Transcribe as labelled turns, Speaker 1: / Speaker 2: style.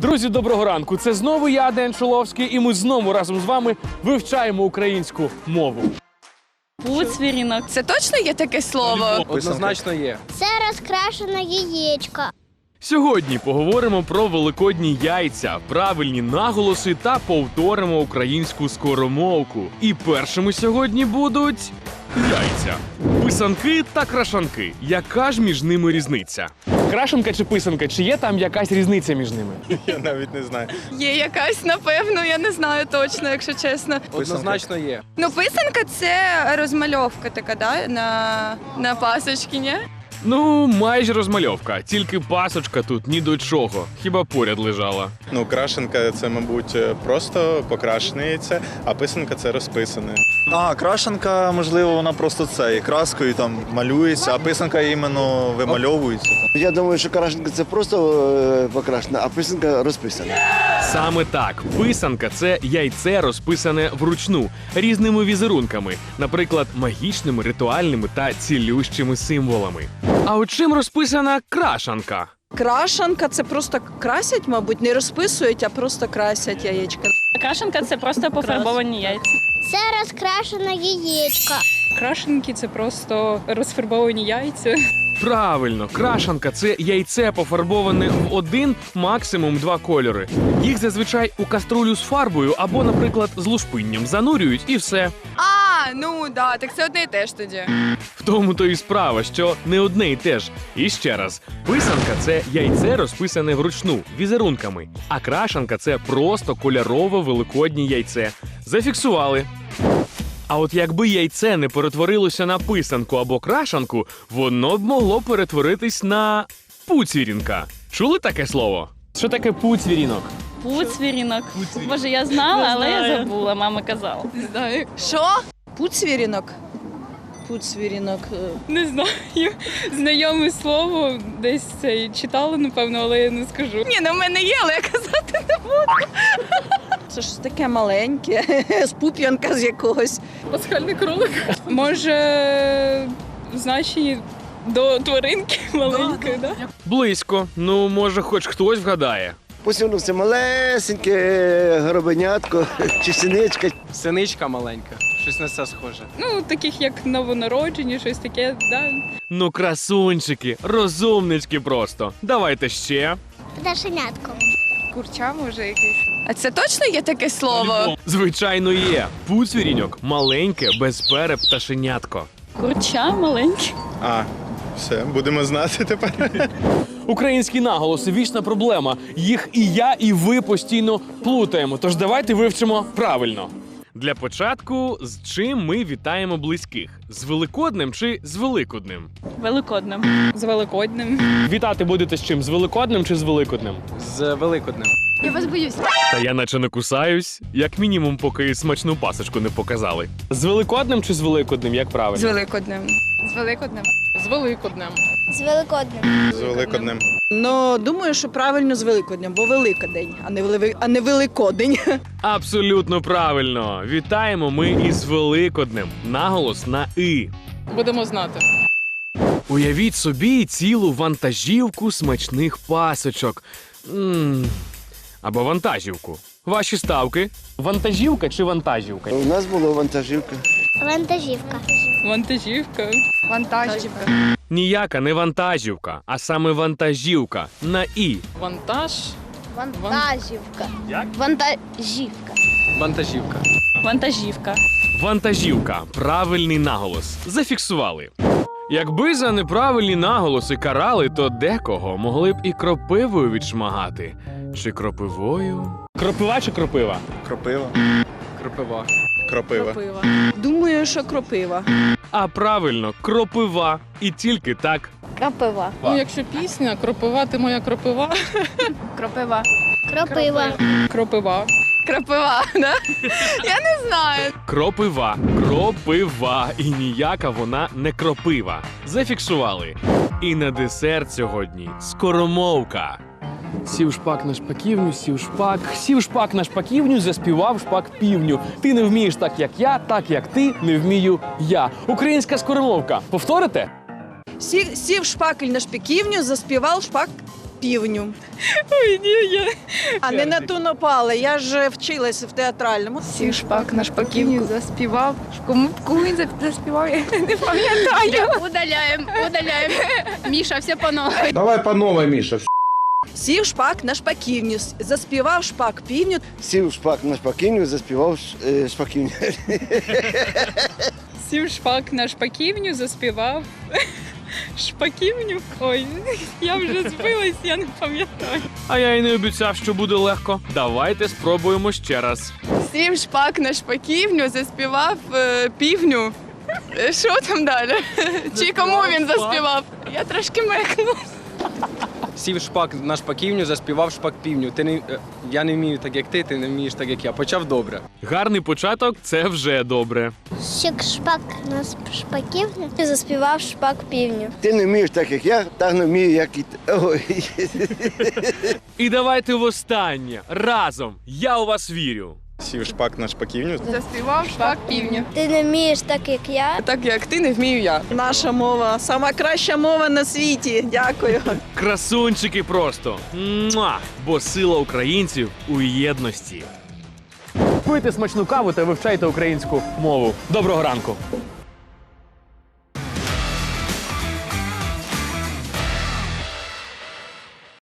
Speaker 1: Друзі, доброго ранку! Це знову я, Ден Шуловський, і ми знову разом з вами вивчаємо українську мову.
Speaker 2: Пуцвірінок.
Speaker 3: Це точно є таке слово?
Speaker 1: Однозначно є.
Speaker 4: Це розкрашене яєчко.
Speaker 1: Сьогодні поговоримо про великодні яйця, правильні наголоси та повторимо українську скоромовку. І першими сьогодні будуть яйця, писанки та крашанки. Яка ж між ними різниця? Крашенка чи писанка? Чи є там якась різниця між ними?
Speaker 5: Я навіть не знаю.
Speaker 3: Є якась, напевно, я не знаю точно, якщо чесно.
Speaker 1: Однозначно є.
Speaker 3: Ну, писанка це розмальовка така, да? На, на пасочки, ні?
Speaker 1: Ну, майже розмальовка, тільки пасочка тут ні до чого, хіба поряд лежала.
Speaker 5: Ну, крашенка це, мабуть, просто покрашене яйце, а писанка це розписане.
Speaker 6: А, крашенка, можливо, вона просто це і краскою там малюється, а писанка іменно вимальовується.
Speaker 7: Я думаю, що крашенка це просто е, покрашена, а писанка розписана.
Speaker 1: Саме так, писанка це яйце розписане вручну різними візерунками, наприклад, магічними, ритуальними та цілющими символами. А от чим розписана крашанка?
Speaker 8: Крашанка це просто красять, мабуть, не розписують, а просто красять яєчка.
Speaker 2: Крашенка це просто пофарбовані яйця.
Speaker 4: Це розкрашене яєчко.
Speaker 9: Крашенки це просто розфарбовані яйця.
Speaker 1: Правильно, крашанка це яйце пофарбоване в один, максимум два кольори. Їх зазвичай у каструлю з фарбою або, наприклад, з лушпинням занурюють і все.
Speaker 3: А, ну да, так це одне і те ж тоді.
Speaker 1: В тому то і справа, що не одне й те ж. І ще раз, писанка це яйце розписане вручну візерунками, а крашанка це просто кольорове великоднє яйце. Зафіксували. А от якби яйце не перетворилося на писанку або крашанку, воно б могло перетворитись на пуцвірінка. Чули таке слово? Що таке пуцвірінок?
Speaker 2: Пуцвірінок. Боже, я знала, але я забула, мама казала.
Speaker 3: Не знаю. Що?
Speaker 8: Пуцвірінок. Пуцвірінок. е,
Speaker 9: Не знаю. Знайоме слово, десь це і читала, напевно, але я не скажу.
Speaker 3: Ні, ну в мене є, але я казати не буду.
Speaker 8: Це ж таке маленьке, з пуп'янка з якогось.
Speaker 9: Пасхальний кролик. Може, значення до тваринки маленької, да?
Speaker 1: Близько. Ну, може, хоч хтось вгадає.
Speaker 7: Це малесеньке горобенятко чи синичка.
Speaker 10: Синичка маленька, щось на це схоже.
Speaker 9: Ну, таких як новонароджені, щось таке, да.
Speaker 1: Ну, красунчики, розумнички просто. Давайте ще.
Speaker 4: Пташенятко.
Speaker 3: Курча може якийсь. А це точно є таке слово?
Speaker 1: Звичайно, є. Пуцвіріньок маленьке, безпере пташенятко.
Speaker 2: Курча маленьке.
Speaker 5: А, все, будемо знати тепер.
Speaker 1: Українські наголоси вічна проблема. Їх і я, і ви постійно плутаємо. Тож давайте вивчимо правильно. Для початку, з чим ми вітаємо близьких? З великодним чи з великодним?
Speaker 2: Великодним.
Speaker 9: З великодним.
Speaker 1: Вітати будете з чим? З великодним чи з великодним?
Speaker 10: З Великоднем.
Speaker 3: Я вас боюсь.
Speaker 1: Та я наче не кусаюсь, як мінімум, поки смачну пасочку не показали. З Великоднем чи з Великоднем, як правильно? З?
Speaker 3: Великоднем. З Великоднем.
Speaker 9: З Великоднем.
Speaker 4: З Великоднем.
Speaker 5: З Великоднем.
Speaker 8: Ну, думаю, що правильно з Великоднем, бо Великодень, а не, Вели- а не Великодень.
Speaker 1: Абсолютно правильно. Вітаємо ми із Великоднем. Наголос на і.
Speaker 9: Будемо знати.
Speaker 1: Уявіть собі цілу вантажівку смачних пасочок. м Або вантажівку. Ваші ставки. Вантажівка чи вантажівка?
Speaker 7: У нас була вантажівка.
Speaker 4: Вантажівка.
Speaker 9: Вантажівка.
Speaker 3: Вантажівка.
Speaker 1: Ніяка не вантажівка, а саме вантажівка на і.
Speaker 9: Вантаж.
Speaker 4: Вантажівка.
Speaker 1: Як?
Speaker 4: Вантажівка.
Speaker 10: Вантажівка.
Speaker 2: Вантажівка.
Speaker 1: Вантажівка. Правильний наголос. Зафіксували. Якби за неправильні наголоси карали, то декого могли б і кропивою відшмагати. Чи кропивою? Кропива чи кропива?
Speaker 6: Кропива.
Speaker 10: Кропива.
Speaker 5: Кропива.
Speaker 8: Думаю, що кропива.
Speaker 1: А правильно, кропива. І тільки так.
Speaker 4: Крапива.
Speaker 9: Ну, якщо пісня, кропива, ти моя кропива.
Speaker 3: Кропива.
Speaker 4: Кропива.
Speaker 9: Кропива.
Speaker 3: Кропива, да? Я не знаю.
Speaker 1: Кропива, кропива, і ніяка вона не кропива. Зафіксували. І на десерт сьогодні скоромовка. Сів шпак на шпаківню, сів шпак, сів шпак на шпаківню, заспівав шпак півню. Ти не вмієш так, як я, так як ти не вмію я. Українська скоромовка. Повторите?
Speaker 8: Сів, сів шпакель на шпиківню, заспівав шпак півню.
Speaker 9: Ой, ні, я.
Speaker 8: А не на ту напали. Я ж вчилась в театральному.
Speaker 9: Сів шпак на шпаківню заспівав. Кому кому він заспівав, я не пам'ятаю. Удаляємо, удаляємо. Міша, все по новій.
Speaker 11: Давай по новой, Миша.
Speaker 8: Сів шпак на шпаківню, заспівав шпак півню.
Speaker 7: Сів шпак на шпаківню, заспівав е, шпаківню.
Speaker 9: Сів шпак на шпаківню, заспівав. Шпаківню? Ой, я вже збилась, я не пам'ятаю.
Speaker 1: А я й не обіцяв, що буде легко. Давайте спробуємо ще раз.
Speaker 3: Сів шпак на шпаківню, заспівав е, півню. Е, Що там далі? Чи кому він заспівав? Я трошки мекну.
Speaker 10: Сів шпак на шпаківню, заспівав шпак півню. Ти не е, я не вмію так, як ти, ти не вмієш так, як я. Почав добре.
Speaker 1: Гарний початок це вже добре.
Speaker 4: Сів шпак на шпаківню. Заспівав шпак півню.
Speaker 7: Ти не вмієш так, як я, так не вмію, як і ти. Ой.
Speaker 1: І давайте востаннє разом. Я у вас вірю.
Speaker 5: Сів шпак на шпаківню.
Speaker 3: Заспівав шпак півню.
Speaker 4: Ти не вмієш так, як я.
Speaker 3: Так як ти не вмію я.
Speaker 8: Наша мова, сама краща мова на світі. Дякую.
Speaker 1: Красунчики просто. Муа! Бо сила українців у єдності. Пийте смачну каву та вивчайте українську мову. Доброго ранку!